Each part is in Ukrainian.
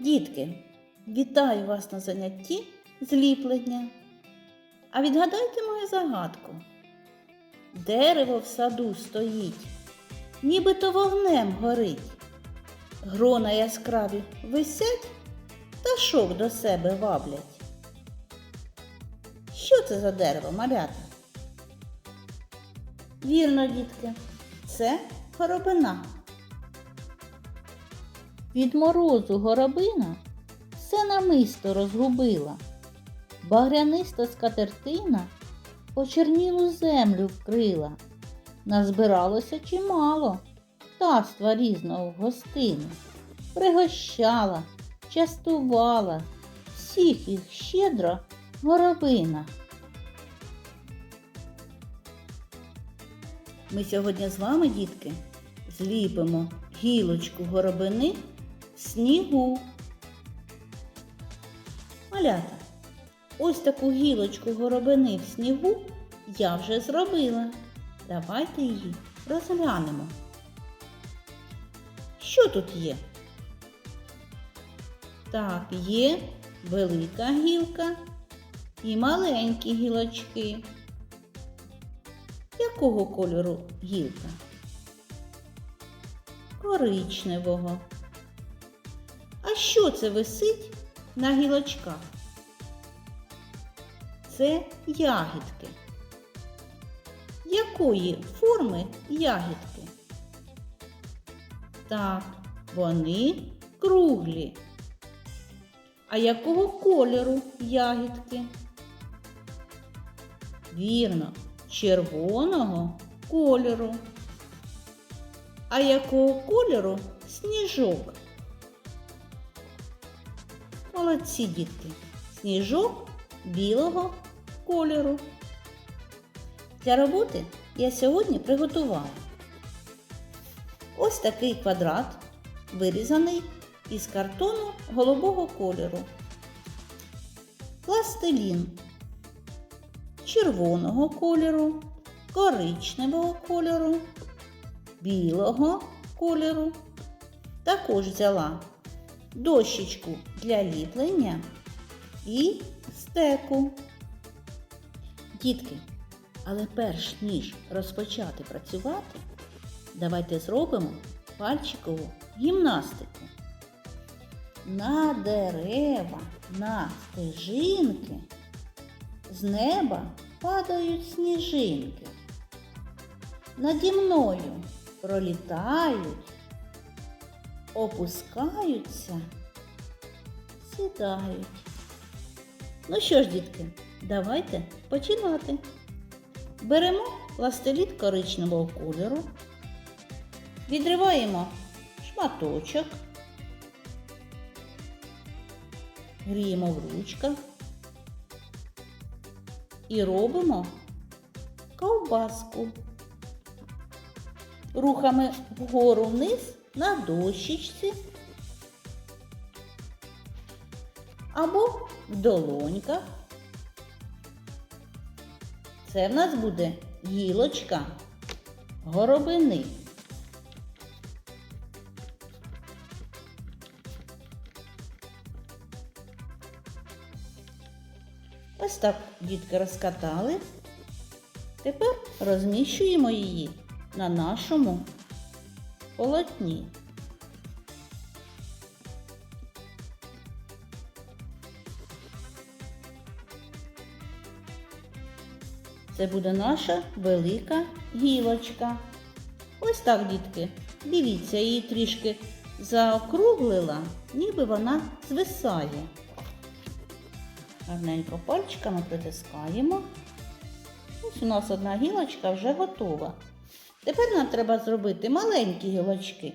Дітки, вітаю вас на занятті зліплення. А відгадайте мою загадку. Дерево в саду стоїть, нібито вогнем горить. Грона яскраві висять та шов до себе ваблять. Що це за дерево, малята? Вірно, дітки, це горобина. Від морозу горобина все намисто розгубила. Багряниста скатертина почернілу землю вкрила. Назбиралося чимало птаства різного в гостину. Пригощала, частувала, всіх їх щедро горобина. Ми сьогодні з вами, дітки, зліпимо гілочку горобини снігу. Малята, ось таку гілочку горобини в снігу я вже зробила. Давайте її розглянемо. Що тут є? Так, є велика гілка і маленькі гілочки. Якого кольору гілка? Коричневого. Що це висить на гілочках? Це ягідки. Якої форми ягідки? Так, вони круглі. А якого кольору ягідки? Вірно, червоного кольору. А якого кольору сніжок? Молодці дітки. Сніжок білого кольору. Для роботи я сьогодні приготувала ось такий квадрат, вирізаний із картону голубого кольору, пластилін червоного кольору, коричневого кольору, білого кольору. Також взяла дощечку для ліплення і стеку. Дітки, але перш ніж розпочати працювати, давайте зробимо пальчикову гімнастику. На дерева, на стежинки з неба падають сніжинки. Наді мною пролітають, опускаються, сідають. Ну що ж, дітки, давайте починати. Беремо пластиліт коричневого кольору, відриваємо шматочок, гріємо в ручках і робимо ковбаску. Рухами вгору вниз на дощечці або в долоньках. Це в нас буде гілочка горобини. Ось так дітки розкатали. Тепер розміщуємо її на нашому полотні. Це буде наша велика гілочка. Ось так, дітки. Дивіться, її трішки заокруглила, ніби вона звисає. Гарненько пальчиками притискаємо. Ось у нас одна гілочка вже готова. Тепер нам треба зробити маленькі гілочки.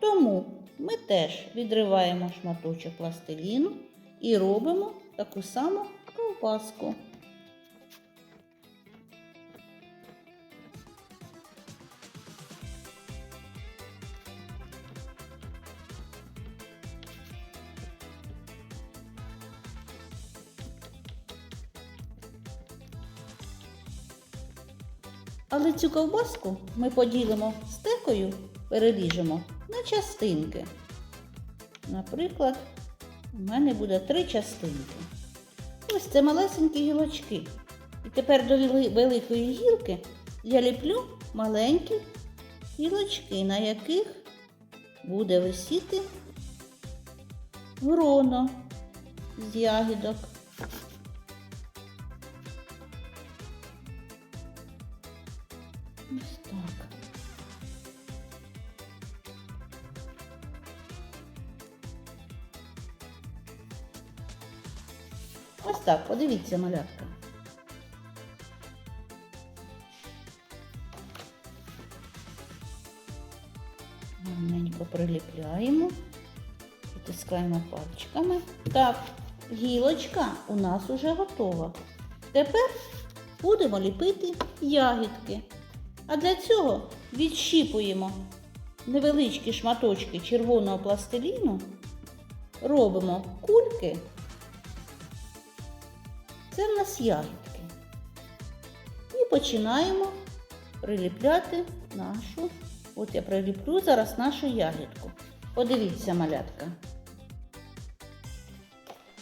Тому ми теж відриваємо шматочок пластиліну і робимо таку саму ковбаску. Але цю ковбаску ми поділимо стекою, переріжемо на частинки. Наприклад, у мене буде три частинки. Ось це малесенькі гілочки. І тепер до великої гілки я ліплю маленькі гілочки, на яких буде висіти гроно з ягідок. Ось так. Ось так, подивіться, малятка. Гарненько приліпляємо, потискаємо пальчиками. Так, гілочка у нас уже готова. Тепер будемо ліпити ягідки. А для цього відщіпуємо невеличкі шматочки червоного пластиліну, робимо кульки. Це в нас ягідки. І починаємо приліпляти нашу. От я приліплю зараз нашу ягідку. Подивіться, малятка.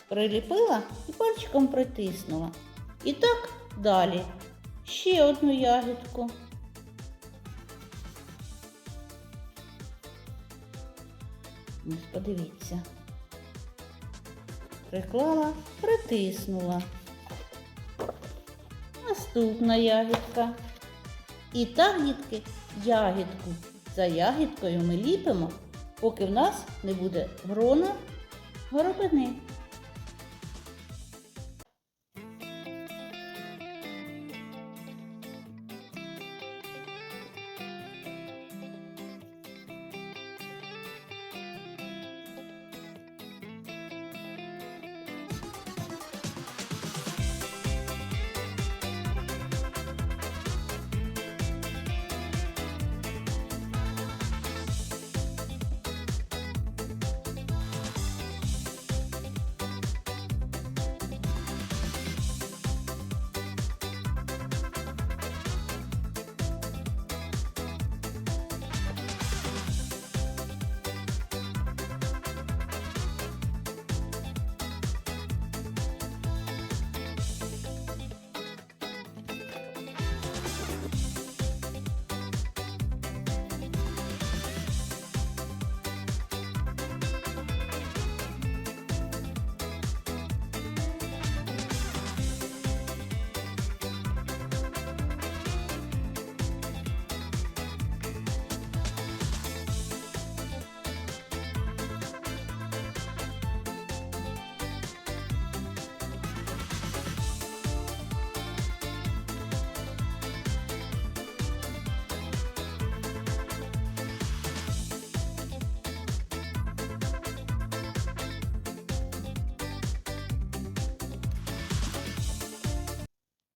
Приліпила і пальчиком притиснула. І так далі. Ще одну ягідку. Ось подивіться. Приклала, притиснула. Наступна ягідка. І так, дітки, ягідку за ягідкою ми ліпимо, поки в нас не буде грона горобини.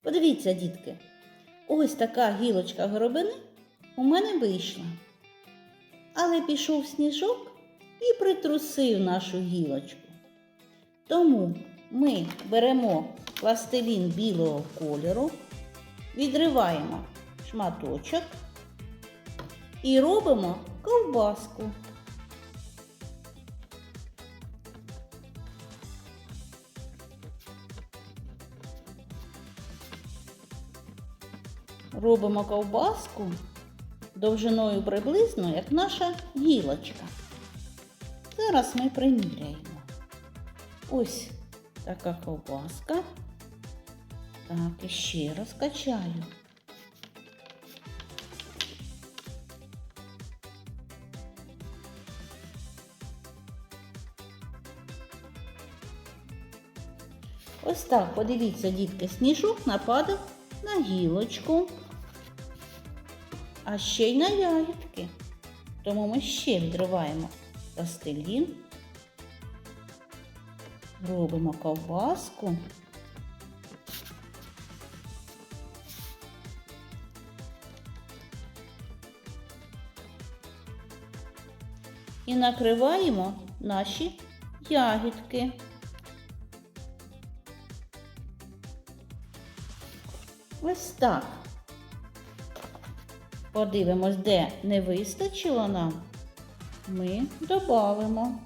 Подивіться, дітки, ось така гілочка горобини у мене вийшла. Але пішов сніжок і притрусив нашу гілочку. Тому ми беремо пластилін білого кольору, відриваємо шматочок і робимо ковбаску. Робимо ковбаску довжиною приблизно, як наша гілочка. Зараз ми приміряємо. Ось така ковбаска. Так, і ще раз качаю. Ось так, подивіться, дітки, сніжок нападав на гілочку, а ще й на ягідки. Тому ми ще відриваємо пластилін, робимо ковбаску. І накриваємо наші ягідки. Ось так. Подивимось, де не вистачило нам, ми додамо.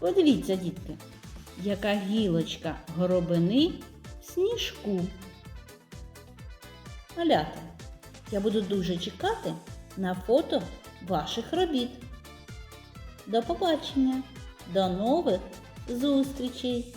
Подивіться, дітки, яка гілочка горобини в сніжку. Малята, я буду дуже чекати на фото ваших робіт. До побачення, до нових зустрічей!